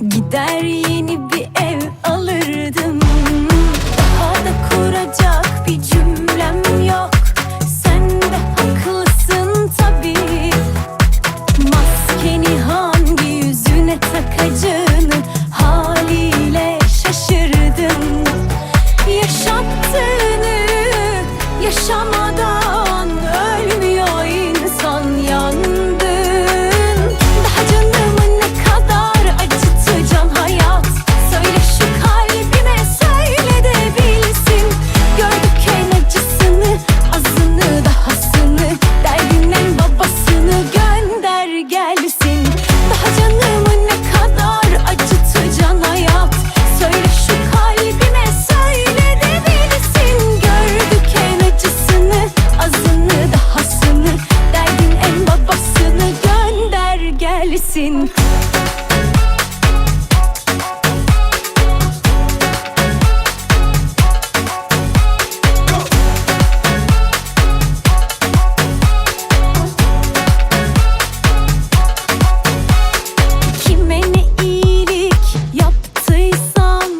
Gider yeni bir gelsin Kime ne iyilik yaptıysam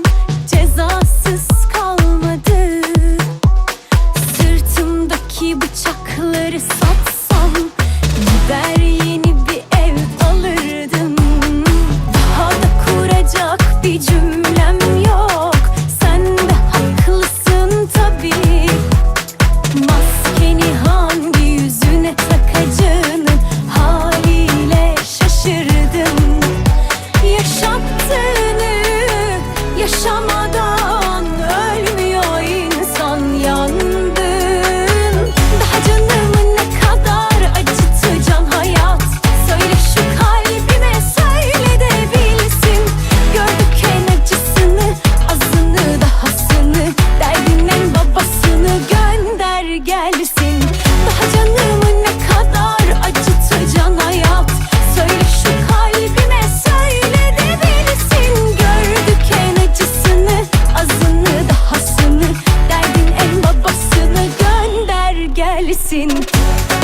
bir cümlem yok. Sen de haklısın tabi Maskeni hangi yüzüne takacağının haliyle şaşırdım. Yaşattığını yaşamak neredesin?